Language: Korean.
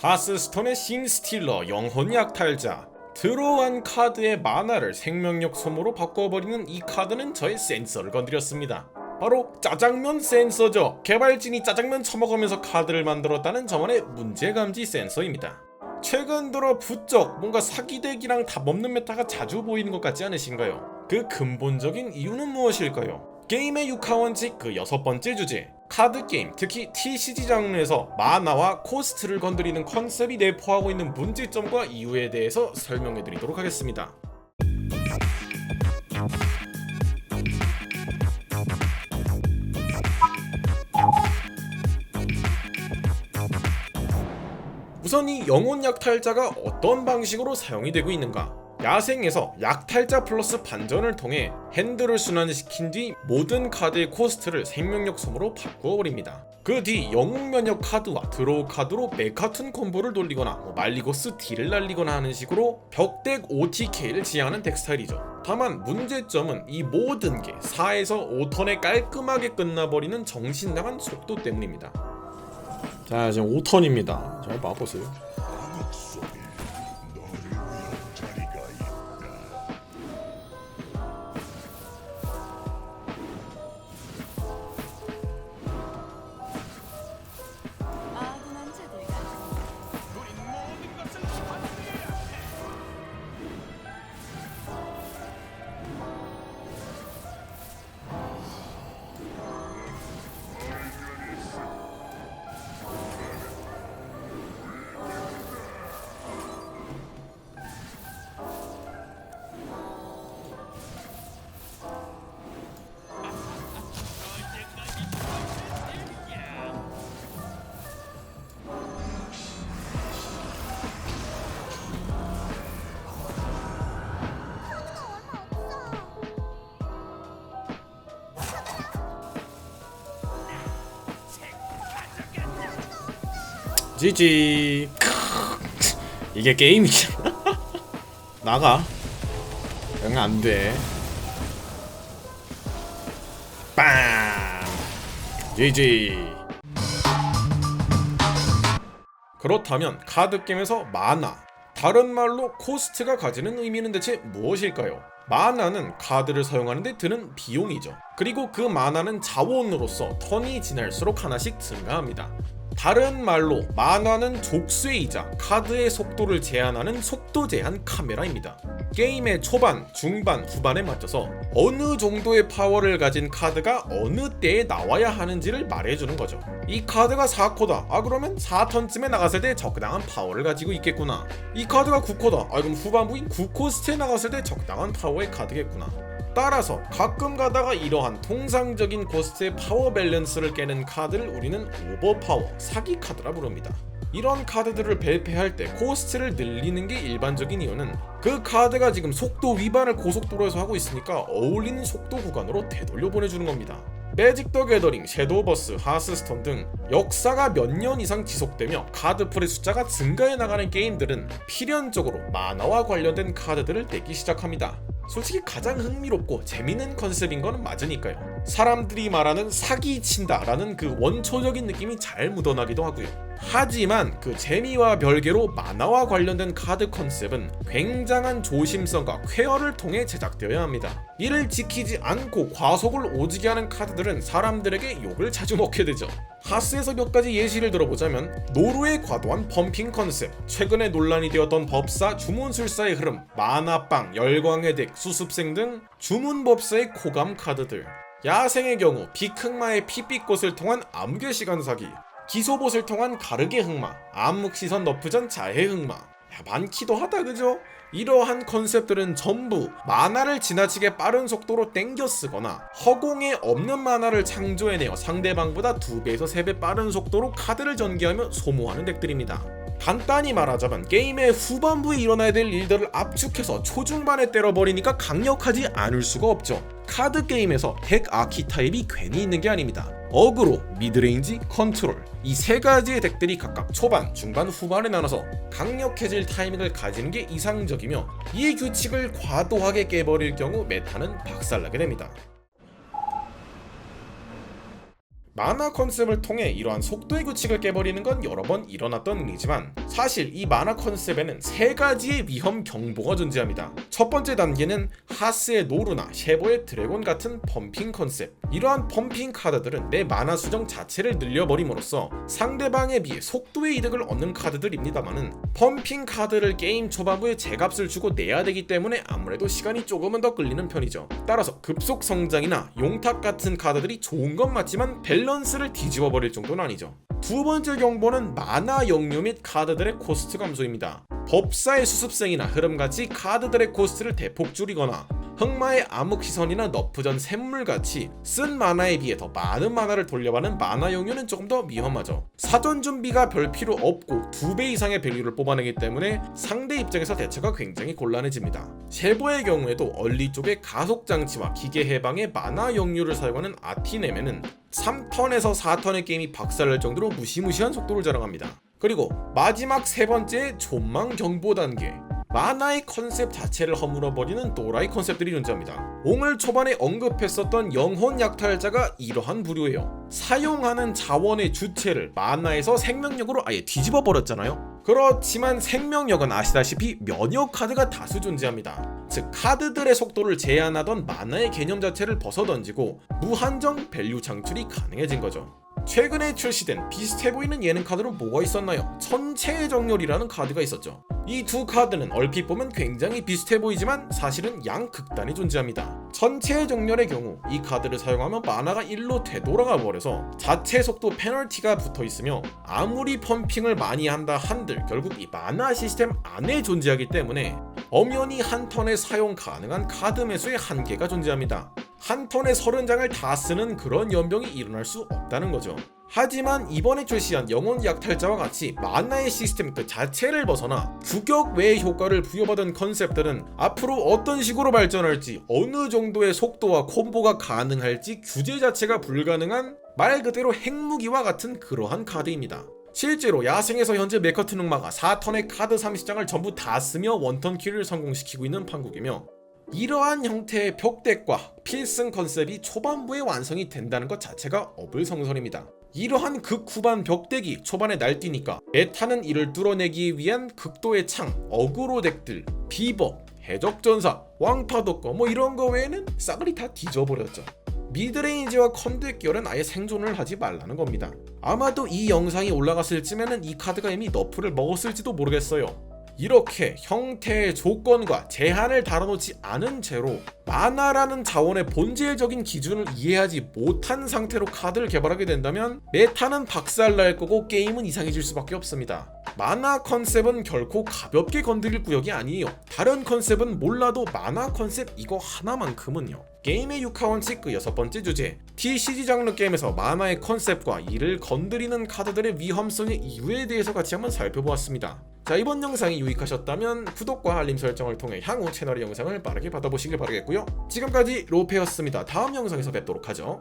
하스스톤의 신스틸러 영혼 약탈자 드로우한 카드의 만화를 생명력 소모로 바꿔버리는 이 카드는 저의 센서를 건드렸습니다. 바로 짜장면 센서죠. 개발진이 짜장면 처먹으면서 카드를 만들었다는 저만의 문제감지 센서입니다. 최근 들어 부쩍 뭔가 사기덱이랑 답 없는 메타가 자주 보이는 것 같지 않으신가요? 그 근본적인 이유는 무엇일까요? 게임의 육하원칙 그 여섯 번째 주제 카드 게임 특히 TCG 장르에서 마나와 코스트를 건드리는 컨셉이 내포하고 있는 문제점과 이유에 대해서 설명해 드리도록 하겠습니다. 우선 이 영혼 약탈자가 어떤 방식으로 사용이 되고 있는가? 야생에서 약탈자 플러스 반전을 통해 핸들을 순환시킨 뒤 모든 카드의 코스트를 생명력 소모로 바꾸어 버립니다. 그 뒤 영웅 면역 카드와 드로우 카드로 메카툰 콤보를 돌리거나 뭐 말리고스 딜을 날리거나 하는 식으로 벽덱 OTK를 지향하는 덱 스타일이죠. 다만 문제점은 이 모든 게 4에서 5턴에 깔끔하게 끝나버리는 정신 나간 속도 때문입니다. 자 지금 5턴입니다. 잘 봐보세요. 지지. 이게 게임이잖아 나가. 응 안돼. 빵. 지지. 그렇다면 카드 게임에서 마나 다른 말로 코스트가 가지는 의미는 대체 무엇일까요? 마나는 카드를 사용하는데 드는 비용이죠. 그리고 그 마나는 자원으로서 턴이 지날수록 하나씩 증가합니다. 다른 말로 만화는 족쇄이자 카드의 속도를 제한하는 속도 제한 카메라입니다. 게임의 초반, 중반, 후반에 맞춰서 어느 정도의 파워를 가진 카드가 어느 때에 나와야 하는지를 말해주는 거죠. 이 카드가 4코다. 아 그러면 4턴쯤에 나갔을 때 적당한 파워를 가지고 있겠구나. 이 카드가 9코다. 아 그럼 후반부인 9코스트에 나갔을 때 적당한 파워의 카드겠구나. 따라서 가끔 가다가 이러한 통상적인 코스트의 파워 밸런스를 깨는 카드를 우리는 오버파워, 사기 카드라 부릅니다. 이런 카드들을 배패할 때 코스트를 늘리는 게 일반적인 이유는 그 카드가 지금 속도 위반을 고속도로에서 하고 있으니까 어울리는 속도 구간으로 되돌려 보내주는 겁니다. 매직 더 게더링, 섀도우 버스, 하스스톤 등 역사가 몇 년 이상 지속되며 카드풀의 숫자가 증가해 나가는 게임들은 필연적으로 만화와 관련된 카드들을 내기 시작합니다. 솔직히 가장 흥미롭고 재밌는 컨셉인 거는 맞으니까요. 사람들이 말하는 사기 친다라는 그 원초적인 느낌이 잘 묻어나기도 하고요. 하지만 그 재미와 별개로 만화와 관련된 카드 컨셉은 굉장한 조심성과 쾌어를 통해 제작되어야 합니다. 이를 지키지 않고 과속을 오지게 하는 카드들은 사람들에게 욕을 자주 먹게 되죠. 하스에서 몇 가지 예시를 들어보자면 노루의 과도한 펌핑 컨셉, 최근에 논란이 되었던 법사 주문술사의 흐름, 만화빵, 열광의 덱, 수습생 등 주문법사의 코감 카드들, 야생의 경우 비크마의 피빛꽃을 통한 암괴 시간 사기, 기소봇을 통한 가르게 흑마, 암흑시선 너프전 자해 흑마. 야, 많기도 하다 그죠? 이러한 컨셉들은 전부 만화를 지나치게 빠른 속도로 땡겨 쓰거나 허공에 없는 만화를 창조해내어 상대방보다 2배에서 3배 빠른 속도로 카드를 전개하며 소모하는 덱들입니다. 간단히 말하자면 게임의 후반부에 일어나야 될 일들을 압축해서 초중반에 때려버리니까 강력하지 않을 수가 없죠. 카드 게임에서 덱 아키타입이 괜히 있는 게 아닙니다. 어그로, 미드레인지, 컨트롤 이 세 가지의 덱들이 각각 초반, 중반, 후반에 나눠서 강력해질 타이밍을 가지는 게 이상적이며 이 규칙을 과도하게 깨버릴 경우 메타는 박살나게 됩니다. 만화 컨셉을 통해 이러한 속도의 규칙을 깨버리는 건 여러 번 일어났던 일이지만 사실 이 만화 컨셉에는 세 가지의 위험 경보가 존재합니다. 첫 번째 단계는 하스의 노루나 쉐보의 드래곤 같은 펌핑 컨셉. 이러한 펌핑 카드들은 내 만화 수정 자체를 늘려버림으로써 상대방에 비해 속도의 이득을 얻는 카드들입니다만은 펌핑 카드를 게임 초반부에 제값을 주고 내야 되기 때문에 아무래도 시간이 조금은 더 끌리는 편이죠. 따라서 급속 성장이나 용탁 같은 카드들이 좋은 건 맞지만 밸런 스를 뒤집어 버릴 정도는 아니죠. 두 번째 경보는 만화 역류 및 카드들의 코스트 감소입니다. 법사의 수습생이나 흐름같이 카드들의 코스트를 대폭 줄이거나 흑마의 암흑 시선이나 너프전 샘물같이 쓴 만화에 비해 더 많은 만화를 돌려받는 만화 역류는 조금 더 위험하죠. 사전 준비가 별 필요 없고 두 배 이상의 밸류를 뽑아내기 때문에 상대 입장에서 대처가 굉장히 곤란해집니다. 쉐보의 경우에도 얼리 쪽에 가속 장치와 기계 해방에 만화 역류를 사용하는 아티넴에는 3턴에서 4턴의 게임이 박살날 정도로 무시무시한 속도를 자랑합니다. 그리고 마지막 세 번째 존망 경보 단계. 만화의 컨셉 자체를 허물어버리는 또라이 컨셉들이 존재합니다. 옹을 초반에 언급했었던 영혼 약탈자가 이러한 부류예요. 사용하는 자원의 주체를 만화에서 생명력으로 아예 뒤집어 버렸잖아요. 그렇지만 생명력은 아시다시피 면역 카드가 다수 존재합니다. 즉 카드들의 속도를 제한하던 만화의 개념 자체를 벗어던지고 무한정 밸류 창출이 가능해진 거죠. 최근에 출시된 비슷해 보이는 예능 카드로 뭐가 있었나요? 천체의 정렬이라는 카드가 있었죠. 이 두 카드는 얼핏 보면 굉장히 비슷해 보이지만 사실은 양극단이 존재합니다. 천체의 정렬의 경우 이 카드를 사용하면 만화가 1로 되돌아가 버려서 자체 속도 페널티가 붙어 있으며 아무리 펌핑을 많이 한다 한들 결국 이 만화 시스템 안에 존재하기 때문에 엄연히 한 턴에 사용 가능한 카드 매수의 한계가 존재합니다. 한 턴에 30장을 다 쓰는 그런 연병이 일어날 수 없다는 거죠. 하지만 이번에 출시한 영혼 약탈자와 같이 만화의 시스템 그 자체를 벗어나 구격 외의 효과를 부여받은 컨셉들은 앞으로 어떤 식으로 발전할지 어느 정도의 속도와 콤보가 가능할지 규제 자체가 불가능한 말 그대로 핵무기와 같은 그러한 카드입니다. 실제로 야생에서 현재 메커트 눅마가 4턴의 카드 30장을 전부 다 쓰며 원턴 킬을 성공시키고 있는 판국이며 이러한 형태의 벽덱과 필승 컨셉이 초반부에 완성이 된다는 것 자체가 어불성설입니다. 이러한 극후반 벽덱이 초반에 날뛰니까 메타는 이를 뚫어내기 위한 극도의 창, 어그로 덱들, 비버, 해적전사, 왕파도꺼 뭐 이런 거 외에는 싸그리 다 뒤져버렸죠. 미드레인지와 컨덱 계열은 아예 생존을 하지 말라는 겁니다. 아마도 이 영상이 올라갔을 쯤에는 이 카드가 이미 너프를 먹었을지도 모르겠어요. 이렇게 형태의 조건과 제한을 달아놓지 않은 채로 만화라는 자원의 본질적인 기준을 이해하지 못한 상태로 카드를 개발하게 된다면 메타는 박살날 거고 게임은 이상해질 수밖에 없습니다. 만화 컨셉은 결코 가볍게 건드릴 구역이 아니에요. 다른 컨셉은 몰라도 만화 컨셉 이거 하나만큼은요. 게임의 육하원칙 그 여섯 번째 주제 TCG 장르 게임에서 만화의 컨셉과 이를 건드리는 카드들의 위험성의 이유에 대해서 같이 한번 살펴보았습니다. 자 이번 영상이 유익하셨다면 구독과 알림 설정을 통해 향후 채널의 영상을 빠르게 받아보시길 바라겠고요. 지금까지 로페였습니다. 다음 영상에서 뵙도록 하죠.